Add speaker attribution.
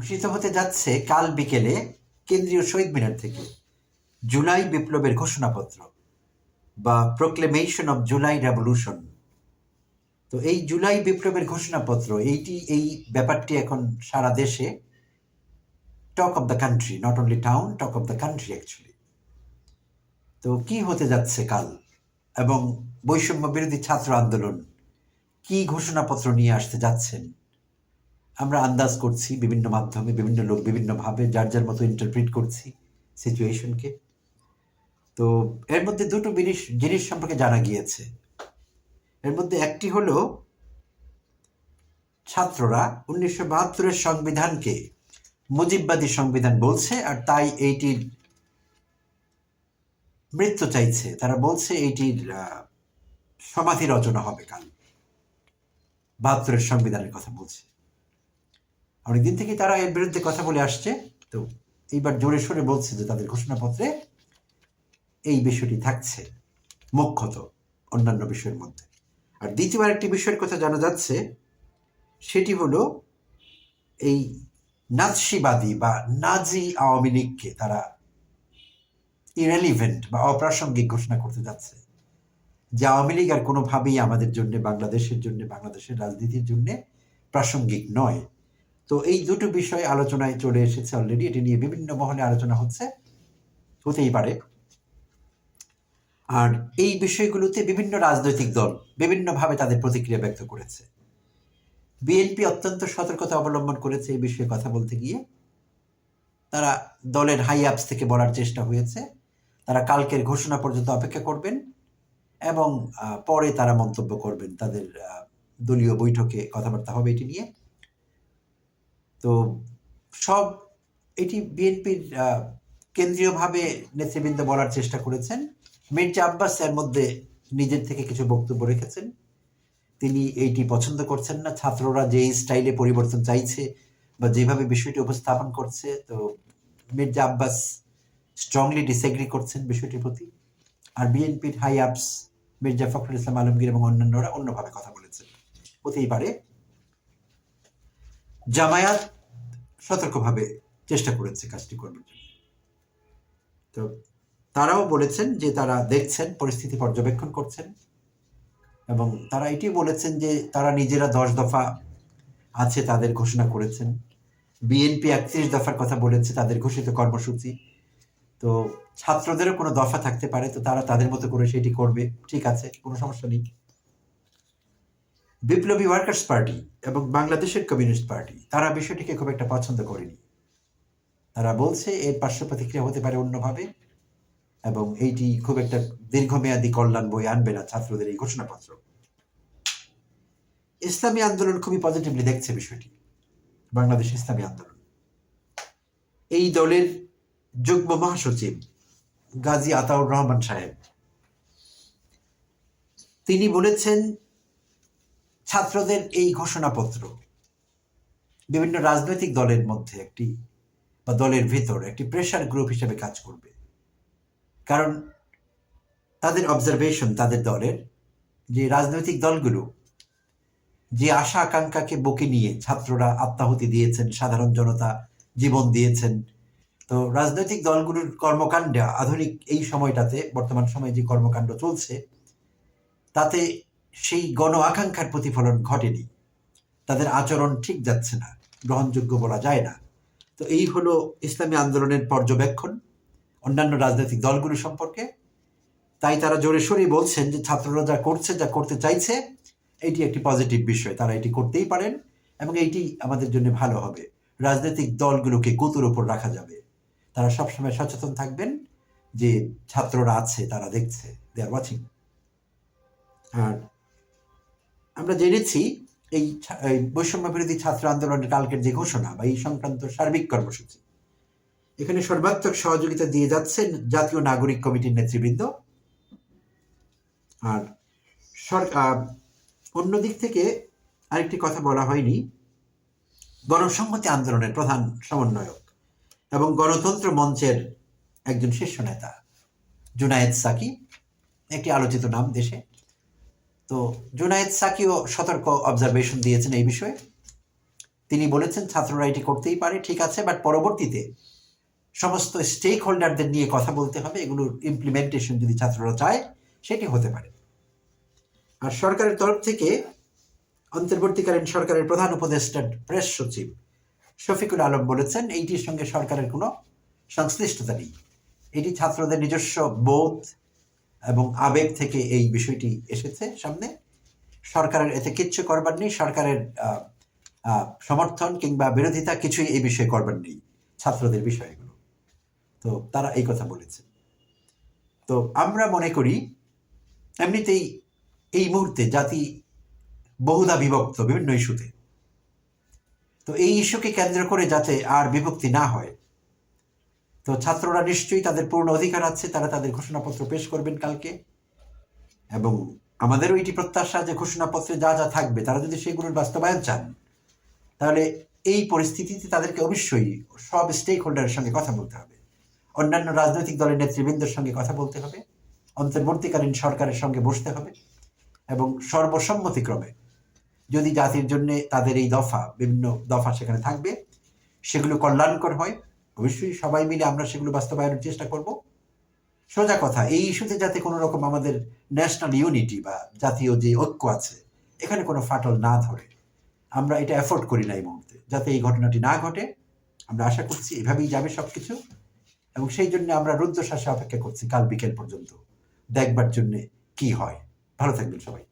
Speaker 1: ঘোষিত হতে যাচ্ছে কাল বিকেলে কেন্দ্রীয় শহীদ মিনার থেকে। জুলাই বিপ্লবের ঘোষণাপত্র বা প্রোক্লেমেশন অব জুলাই রেভলিউশন তো এই জুলাই বিপ্লবের ঘোষণাপত্র, এইটি, এই ব্যাপারটি এখন সারা দেশে talk of the country not only town talk of the country actually তো কি হতে যাচ্ছে কাল? এবং বৈষম্য বিরোধী ছাত্র আন্দোলন কি ঘোষণাপত্র নিয়ে আসতে যাচ্ছেন? আমরা আন্দাজ করছি বিভিন্ন মাধ্যমে, বিভিন্ন লোক বিভিন্নভাবে, যার যার মতো ইন্টারপ্রিট করছি সিচুয়েশনকে তো এর মধ্যে দুটো জিনিস জিনিস সম্পর্কে জানা গিয়েছে। এর মধ্যে একটি হলো, ছাত্ররা উনিশশো বাহাত্তরের সংবিধানকে মুজিববাদী সংবিধান বলছে আর তাই এইটির মৃত্যু চাইছে। তারা বলছে এইটির সমাধি রচনা হবে কাল। বাহাত্তরের সংবিধানের কথা বলছে। অনেকদিন থেকে তারা এর বিরুদ্ধে কথা বলে আসছে। তো এইবার জোরে সোরে বলছে যে তাদের ঘোষণাপত্রে এই বিষয়টি থাকছে, মুখ্যত অন্যান্য বিষয়ের মধ্যে। আর দ্বিতীয় একটি বিষয়ের কথা জানা যাচ্ছে, সেটি হলো এই নাৎসিবাদী বা নাজি আওয়ামী লীগকে তারা ইরেলিভেন্ট বা অপ্রাসঙ্গিক ঘোষণা করতে যাচ্ছে যে আওয়ামী লীগ আর কোনোভাবেই আমাদের জন্য, বাংলাদেশের জন্য, বাংলাদেশের রাজনীতির জন্য প্রাসঙ্গিক নয়। তো এই দুটো বিষয় আলোচনায় চলে এসেছে অলরেডি এটি নিয়ে বিভিন্ন মহলে আলোচনা হচ্ছে, হতেই পারে। আর এই বিষয়গুলোতে বিভিন্ন রাজনৈতিক দল বিভিন্নভাবে তাদের প্রতিক্রিয়া ব্যক্ত করেছে। বিএনপি অত্যন্ত সতর্কতা অবলম্বন করেছে এই বিষয়ে কথা বলতে গিয়ে। তারা দলের হাই আপস থেকে বলার চেষ্টা হয়েছে। তারা কালকের ঘোষণা পর্যন্ত অপেক্ষা করবেন এবং পরে তারা মন্তব্য করবেন তাদের দলীয় বৈঠকে কথাবার্তা হবে এটি নিয়ে। তো সব এটি বিএনপির কেন্দ্রীয়ভাবে নেতৃবৃন্দ বলার চেষ্টা করেছেন। মির্জা আব্বাস এর মধ্যে নিজের থেকে কিছু বক্তব্য রেখেছেন। তিনি এইটি পছন্দ করছেন না। ছাত্ররা যে স্টাইলে পরিবর্তন চাইছে বা যেভাবে বিষয়টি উপস্থাপন করছে, তো মির্জা আব্বাস স্ট্রংলি ডিসএগ্রি করছেন বিষয়টির প্রতি। আর বিএনপির হাই আপস মির্জা ফখরুল ইসলাম আলমগীর এবং অন্যান্যরা অন্যভাবে কথা বলেছেন। হতেই পারে জামায়াত সতর্কভাবে চেষ্টা করেছে কাজটি জন্য। তো তারাও বলেছেন যে তারা দেখছেন, পরিস্থিতি পর্যবেক্ষণ করছেন এবং তারা এটি বলেছেন যে তারা নিজেরা দশ দফা আছে তাদের ঘোষণা করেছেন। বিএনপি একত্রিশ দফার কথা বলেছে, তাদের ঘোষিত কর্মসূচি। তো ছাত্রদেরও কোনো দফা থাকতে পারে, তো তারা তাদের মতো করে সেটি করবে, ঠিক আছে, কোনো সমস্যা নেই। বিপ্লবী ওয়ার্কার্স পার্টি এবং বাংলাদেশের কমিউনিস্ট পার্টি, তারা বিষয়টিকে খুব একটা পছন্দ করেনি। তারা বলছে এর পার্শ্ব প্রতিক্রিয়া হতে পারে অন্যভাবে এবং এইটি খুব একটা দীর্ঘমেয়াদী কল্যাণ বই আনবে না ছাত্রদের এই ঘোষণাপত্র। ইসলামী আন্দোলন খুবই পজিটিভলি দেখছে বিষয়টি। বাংলাদেশ ইসলামী আন্দোলন। এই দলের যুগ্ম মহাসচিব গাজী আতাউর রহমান সাহেব, তিনি বলেছেন ছাত্রদের এই ঘোষণাপত্র। বিভিন্ন রাজনৈতিক দলের মধ্যে একটি বা দলের ভিতর একটি প্রেশার গ্রুপ হিসেবে কাজ করবে। কারণ তাদের অবজারভেশন তাদের দলের যে রাজনৈতিক দলগুলো যে আশা আকাঙ্ক্ষাকে বুকে নিয়ে ছাত্ররা আত্মাহুতি দিয়েছেন, সাধারণ জনতা জীবন দিয়েছেন। তো রাজনৈতিক দলগুলোর কর্মকাণ্ডে আধুনিক এই সময়টাতে, বর্তমান সময়ে যে কর্মকাণ্ড চলছে, তাতে সেই গণ আকাঙ্ক্ষার প্রতিফলন ঘটেনি। তাদের আচরণ ঠিক যাচ্ছে না, গ্রহণযোগ্য বলা যায় না। তো এই হলো ইসলামী আন্দোলনের পর্যবেক্ষণ, অন্যান্য রাজনৈতিক দলগুলো সম্পর্কে। তাই তারা জোরে সোরে বলছেন যে ছাত্ররা যা করছে, যা করতে চাইছে, এটি একটি পজিটিভ বিষয়, তারা এটি করতেই পারেন এবং এটি আমাদের জন্য ভালো হবে। রাজনৈতিক দলগুলোকে গুতুর ওপর রাখা যাবে। তারা সবসময় সচেতন থাকবেন যে ছাত্ররা আছে, তারা দেখছে দে আর ওয়াচিং আর আমরা জেনেছি এই বৈষম্য বিরোধী ছাত্র আন্দোলনের কালকের যে ঘোষণা বা এই সংক্রান্ত সার্বিক কর্মসূচি। এখানে সর্বাত্মক সহযোগিতা দিয়ে যাচ্ছেন জাতীয় নাগরিক কমিটির নেতৃবৃন্দ। আর সরকার অন্য দিক থেকে আরেকটি কথা বলা হয়নি। গণসংহতি আন্দোলনের প্রধান সমন্বয়ক এবং গণতন্ত্র মঞ্চের একজন শীর্ষ নেতা, জুনায়েদ সাকি, একটি আলোচিত নাম দেশে। তো জুনায়েদ সাকিও সতর্ক অবজারভেশন দিয়েছেন এই বিষয়ে। তিনি বলেছেন ছাত্ররা এটি করতেই পারে, ঠিক আছে বাট পরবর্তীতে সমস্ত স্টেক হোল্ডারদের নিয়ে কথা বলতে হবে, এগুলোর ইমপ্লিমেন্টেশন যদি ছাত্ররা চায়, সেটি হতে পারে। আর সরকারের তরফ থেকে অন্তর্বর্তীকালীন সরকারের প্রধান উপদেষ্টা প্রেস সচিব শফিকুল আলম বলেছেন, এইটির সঙ্গে সরকারের কোনো সংশ্লিষ্টতা নেই। এটি ছাত্রদের নিজস্ব বোধ এবং আবেগ থেকে এই বিষয়টি এসেছে সামনে। সরকারের এতে কিচ্ছু করবার নেই, সরকারের সমর্থন কিংবা বিরোধিতা কিছুই এই বিষয়ে করবার নেই, ছাত্রদের বিষয়গুলো। তো তারা এই কথা বলেছে। তো আমরা মনে করি, এমনিতেই এই মুহূর্তে জাতি বহুধা বিভক্ত বিভিন্ন ইস্যুতে। তো এই ইস্যুকে কেন্দ্র করে যাতে আর বিভক্তি না হয় তো ছাত্ররা নিশ্চয়ই তাদের পূর্ণ অধিকার আছে, তারা তাদের ঘোষণাপত্র পেশ করবেন কালকে। এবং আমাদেরও এটি প্রত্যাশা যে ঘোষণাপত্রে যা যা থাকবে, তারা যদি সেগুলোর বাস্তবায়ন চান, তাহলে এই পরিস্থিতিতে তাদেরকে অবশ্যই সব স্টেক হোল্ডারের সঙ্গে কথা বলতে হবে। অন্যান্য রাজনৈতিক দলের নেতৃবৃন্দের সঙ্গে কথা বলতে হবে। অন্তর্বর্তীকালীন সরকারের সঙ্গে বসতে হবে। এবং সর্বসম্মতিক্রমে যদি জাতির জন্য তাদের এই দফা, বিভিন্ন দফা সেখানে থাকবে, সেগুলো কল্যাণকর হয়। অবশ্যই সবাই মিলে আমরা সেগুলো বাস্তবায়নের চেষ্টা করব। সোজা কথা, এই ইস্যুতে যাতে কোনো রকম আমাদের ন্যাশনাল ইউনিটি বা জাতীয় যে ঐক্য আছে, এখানে কোনো ফাটল না ধরে। আমরা এটা অ্যাফোর্ড করি না এই মুহূর্তে। যাতে এই ঘটনাটি না ঘটে, আমরা আশা করছি এভাবেই যাবে সব কিছু এবং সেই জন্য আমরা রুদ্রশ্বাসে অপেক্ষা করছি কাল বিকেল পর্যন্ত। দেখবার জন্য কি হয়। ভালো থাকবেন সবাই।